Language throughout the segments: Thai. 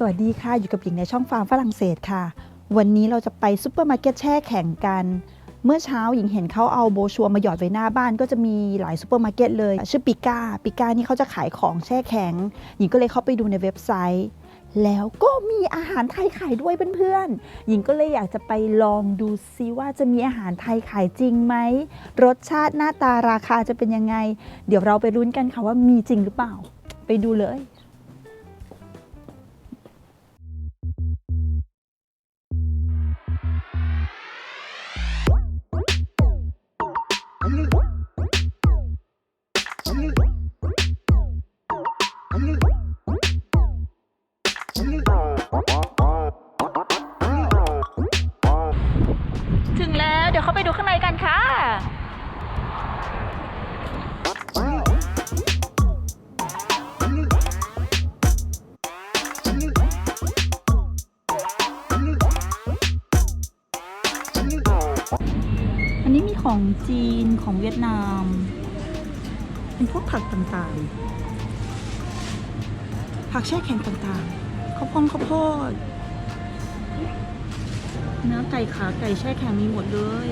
สวัสดีค่ะ อยู่กับหญิงในช่องฟาร์มฝรั่งเศสค่ะ วันนี้เราจะไปซุปเปอร์มาร์เก็ตแช่แข่งกัน เมื่อเช้าหญิงเห็นเขาเอาโบชัวมาหยอดไว้หน้าบ้าน ก็จะมีหลายซูเปอร์มาร์เก็ตเลย ชื่อปิก้าปิก้านี่เขาจะขายของแช่แข็ง หญิงก็เลยเข้าไปดูในเว็บไซต์ แล้วก็มีอาหารไทยขายด้วยเพื่อนๆ หญิงก็เลยอยากจะไปลองดูซิว่าจะมีอาหารไทยขายจริงไหม รสชาติหน้าตาราคาจะเป็นยังไง เดี๋ยวเราไปรุ้นกันค่ะว่ามีจริงหรือเปล่า ไปดูเลย ของจีนของเวียดนาม เป็นพวกผักต่างๆ ผักแช่แข็งต่างๆข้าวโพดข้าวโพดเนื้อไก่ขาไก่แช่แข็งมีหมดเลย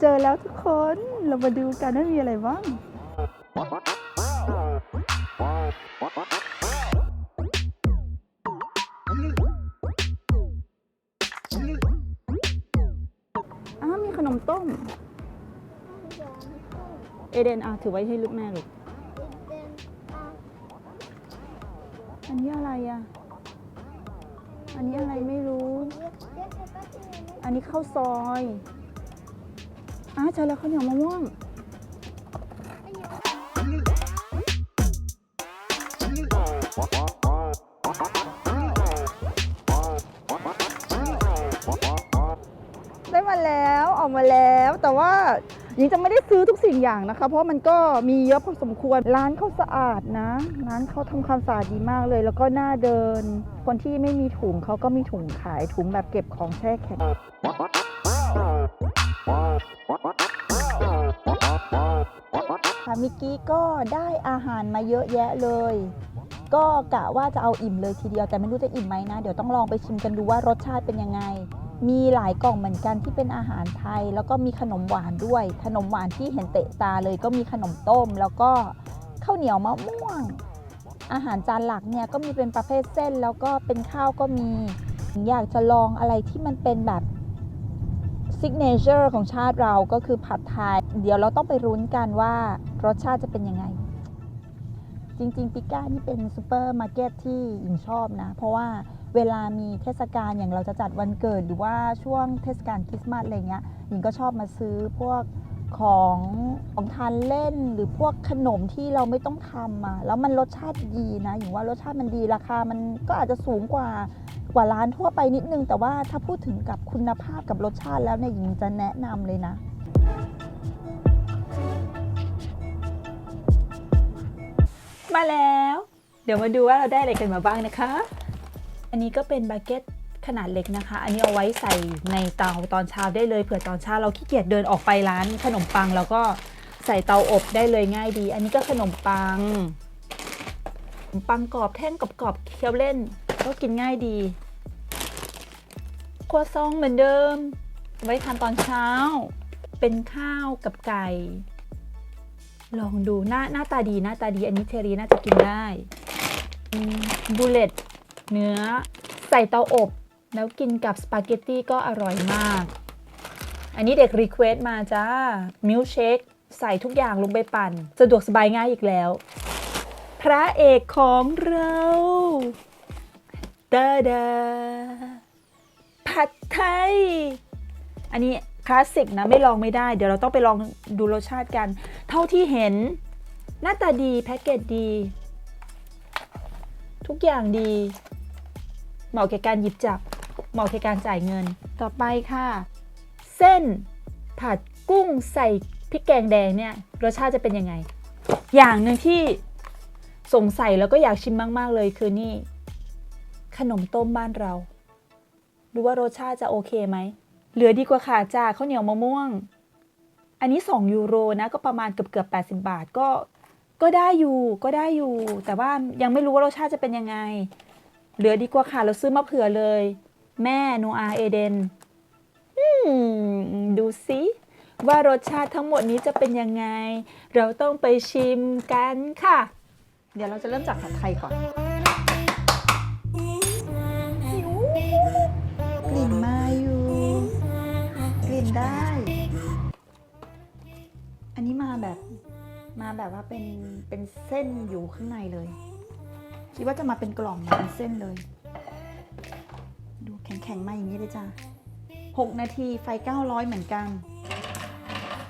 เจอแล้วทุกคน เรามาดูกันว่ามีอะไรบ้าง ต้ม เอเดนอะถือไว้ให้ลูกแม่ลูกอันนี้อะไรอะ อันนี้อะไรไม่รู้ อันนี้ข้าวซอยอ้าเจอแล้วข้าวเหนียวมะม่วงได้มาแล้ว ออกมาแล้ว แต่ว่าหญิงจะไม่ได้ซื้อทุกสิ่งอย่างนะคะ เพราะมันก็มีเยอะพอสมควรร้านเขาสะอาดนะ ร้านเขาทำความสะอาดดีมากเลย แล้วก็น่าเดิน คนที่ไม่มีถุงเขาก็มีถุงขายถุงแบบเก็บของแช่แข็งค่ะเมิกี้ก็ได้อาหารมาเยอะแยะเลย ก็กะว่าจะเอาอิ่มเลยทีเดียวแต่ไม่รู้จะอิ่มไหมนะ เดี๋ยวต้องลองไปชิมกันดูว่ารสชาติเป็นยังไง มีหลายกล่องเหมือนกันที่เป็นอาหารไทย แล้วก็มีขนมหวานด้วย ขนมหวานที่เห็นเตะตาเลยก็มีขนมต้ม แล้วก็ข้าวเหนียวมะม่วง อาหารจานหลักเนี่ยก็มีเป็นประเภทเส้น แล้วก็เป็นข้าวก็มีอยากจะลองอะไรที่มันเป็นแบบซิกเนเจอร์ของชาติเราก็คือผัดไทย เดี๋ยวเราต้องไปรุ้นกันว่ารสชาติจะเป็นยังไง จริงๆ ปิก้านี่เป็นซูเปอร์มาร์เก็ตที่หญิงชอบนะ เพราะว่า เวลามีเทศกาลอย่างเราจะจัดวันเกิดหรือว่าช่วงเทศกาลคริสต์มาสอะไรเงี้ยหญิงก็ชอบมาซื้อพวกของของทานเล่นหรือพวกขนมที่เราไม่ต้องทำอะแล้วมันรสชาติดีนะหญิงว่ารสชาติมันดีราคามันก็อาจจะสูงกว่ากว่าร้านทั่วไปนิดนึง แต่ว่าถ้าพูดถึงกับคุณภาพกับรสชาติแล้วเนี่ยหญิงจะแนะนำเลยนะมาแล้ว เดี๋ยวมาดูว่าเราได้อะไรกันมาบ้างนะคะ อันนี้ก็เป็นบาเก็ตขนาดเล็กนะคะ อันนี้เอาไว้ใส่ในเตาตอนเช้าได้เลยเผื่อตอนเช้าเราขี้เกียจเดินออกไปร้านขนมปังแล้วก็ใส่เตาอบได้เลยง่ายดี อันนี้ก็ขนมปังขนมปังกรอบแท่งกรอบๆเคี้ยวเล่นก็กินง่ายดีครัวซองเหมือนเดิม ไว้ทานตอนเช้า เป็นข้าวกับไก่ ลองดูหน้าหน้าตาดีหน้าตาดีอันนี้เทรีน่าจะกินได้บูเลต เนื้อใส่เตาอบ แล้วกินกับสปาเกตตี้ก็อร่อยมาก อันนี้เด็กรีเควสมาจ้า มิลเชคใส่ทุกอย่างลงไปปั่น สะดวกสบายง่ายอีกแล้ว พระเอกของเราดาดาผัดไทย อันนี้คลาสสิกนะ ไม่ลองไม่ได้ เดี๋ยวเราต้องไปลองดูรสชาติกัน เท่าที่เห็น หน้าตาดี แพ็กเกจดี ทุกอย่างดี เหมาะแก่การหยิบจับ เหมาะแก่การจ่ายเงิน ต่อไปค่ะ เส้นผัดกุ้งใส่พริกแกงแดงเนี่ยรสชาติจะเป็นยังไง อย่างหนึ่งที่สงสัยแล้วก็อยากชิมมาก ๆ เลยคือนี่ ขนมต้มบ้านเรา ดูว่ารสชาติจะโอเคไหม เหลือดีกว่าขาจาข้าวเหนียวมะม่วง อันนี้ 2 ยูโรนะก็ประมาณเกือบเกือบ 80 บาทก็ก็ได้อยู่ก็ได้อยู่ แต่ว่ายังไม่รู้ว่ารสชาติจะเป็นยังไง เหลือดีกว่าค่ะ เราซื้อมาเผื่อเลย แม่โนอาเอเดนอืมดูสิว่ารสชาติทั้งหมดนี้จะเป็นยังไง เราต้องไปชิมกันค่ะ เดี๋ยวเราจะเริ่มจากผัดไทยก่อนกลิ่นมาอยู่ กลิ่นได้ อันนี้มาแบบมาแบบว่าเป็นเป็นเส้นอยู่ข้างในเลย คิดว่าจะมาเป็นกล่องเป็นเส้นเลย ดูแข็งๆมาอย่างนี้เลยจ้ะ6นาทีไฟ 900 เหมือนกัน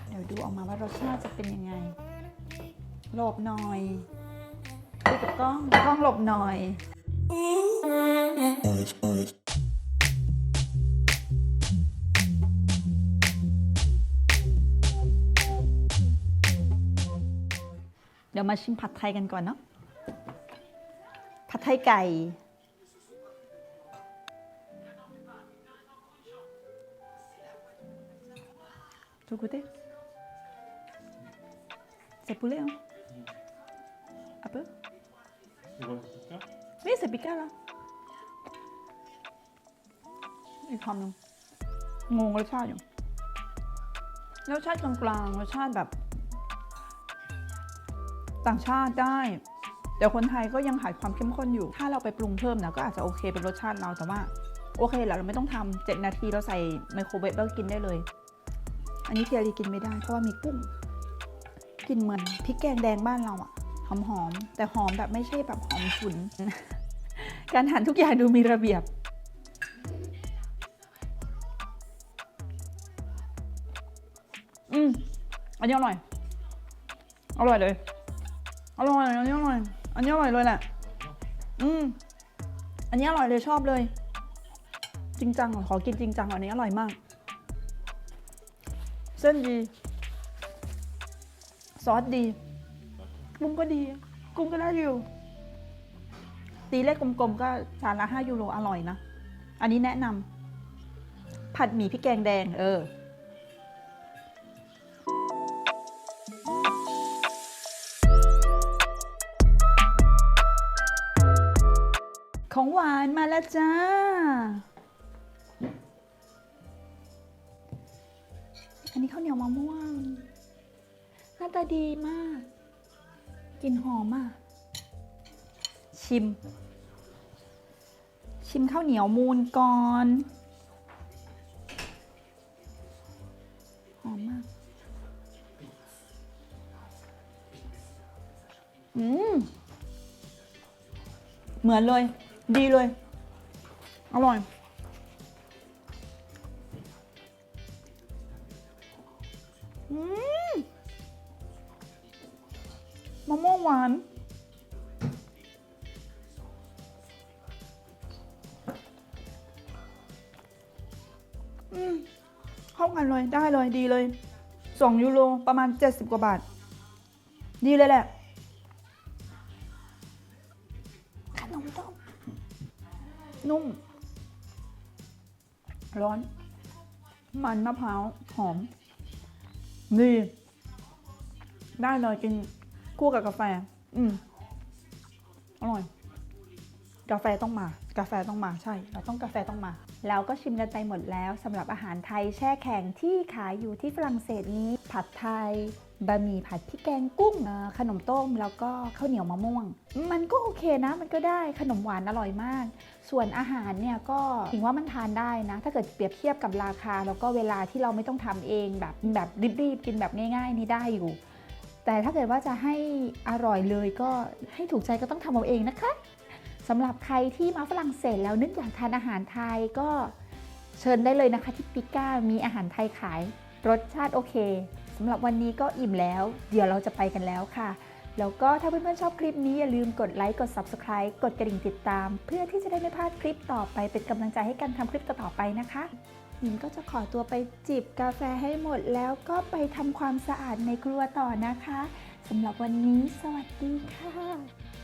เดี๋ยวดูออกมาว่ารสชาติจะเป็นยังไง หลบหน่อยดูกับกล้องกล้องหลบหน่อยเดี๋ยวมาชิมผัดไทยกันก่อนเนาะ ผัดไทยไก่ Tu goûter C'est poulet, hein Un peu Tu vois, c'est ça Oui, c'est piquant, là. อีกคำหนึ่งงงรสชาติอยู่รสชาติกลางๆรสชาติแบบ ต่างชาติได้ แต่คนไทยก็ยังขาดความเข้มข้นอยู่ ถ้าเราไปปรุงเพิ่มนะก็อาจจะโอเคเป็นรสชาติเราแต่ว่าโอเคแหละเราไม่ต้องทำเจ็ดนาทีเราใส่ไมโครเวฟแล้วกินได้เลย อันนี้เทียรีกินไม่ได้เพราะว่ามีกุ้งกลินเหมือนพริกแกงแดงบ้านเราอะหอมหอมๆแต่หอมแบบไม่ใช่แบบหอมฉุน การหั่นทุกอย่างดูมีระเบียบ อืมอันนี้อร่อย อร่อยเลย อร่อยอันนี้อร่อย อันนี้อร่อยเลยแหละ อืม อันนี้อร่อยเลยชอบเลย จริงจังขอกินจริงจังอันนี้อร่อยมาก เส้นดี ซอสดีกุ้งก็ดี กุ้งก็ได้อยู่ ตีเลขกลมๆก็จานละ5ยูโรอร่อยนะ อันนี้แนะนำผัดหมี่พริกแกงแดง เออ ของหวานมาแล้วจ้า อันนี้ข้าวเหนียวมะม่วง หน้าตาดีมาก กลิ่นหอมอะ ชิม ชิมข้าวเหนียวมูนก่อน หอมมาก อืม เหมือนเลย ดีเลย อร่อย อืมมะม่วงหวาน อืมเข้ากันเลย ได้เลย ดีเลยสองยูโร ประมาณ 70 กว่าบาท ดีเลยแหละ นุ่ม ร้อน มันมะพร้าว หอม ดี ได้เลยกินคู่กับกาแฟ อืมอร่อย กาแฟต้องมา กาแฟต้องมาใช่ เราต้องกาแฟต้องมา เราก็ชิมกันไปหมดแล้วสำหรับอาหารไทยแช่แข็งที่ขายอยู่ที่ฝรั่งเศสนี้ ผัดไทยบะหมี่ผัดพริกแกงกุ้งขนมต้มแล้วก็ข้าวเหนียวมะม่วง มันก็โอเคนะ มันก็ได้ขนมหวานอร่อยมาก ส่วนอาหารเนี่ยก็ถึงว่ามันทานได้นะ ถ้าเกิดเปรียบเทียบกับราคา แล้วก็เวลาที่เราไม่ต้องทำเองแบบแบบรีบๆกินแบบง่าย ๆ นี่ได้อยู่ แต่ถ้าเกิดว่าจะให้อร่อยเลยก็ให้ถูกใจก็ต้องทำเอาเองนะคะ สำหรับใครที่มาฝรั่งเศสแล้วนึกอยากทานอาหารไทยก็เชิญได้เลยนะคะที่ปิก้ามีอาหารไทยขาย รสชาติโอเคสำหรับวันนี้ก็อิ่มแล้ว เดี๋ยวเราจะไปกันแล้วค่ะ แล้วก็ถ้าเพื่อนๆชอบคลิปนี้อย่าลืมกดไลค์กด Subscribe กดกระดิ่งติดตาม เพื่อที่จะได้ไม่พลาดคลิปต่อไปเป็นกำลังใจให้กันทำคลิปต่อๆไปนะคะหญิงก็จะขอตัวไปจิบกาแฟให้หมดแล้วก็ไปทำความสะอาดในครัวต่อนะคะสำหรับวันนี้สวัสดีค่ะ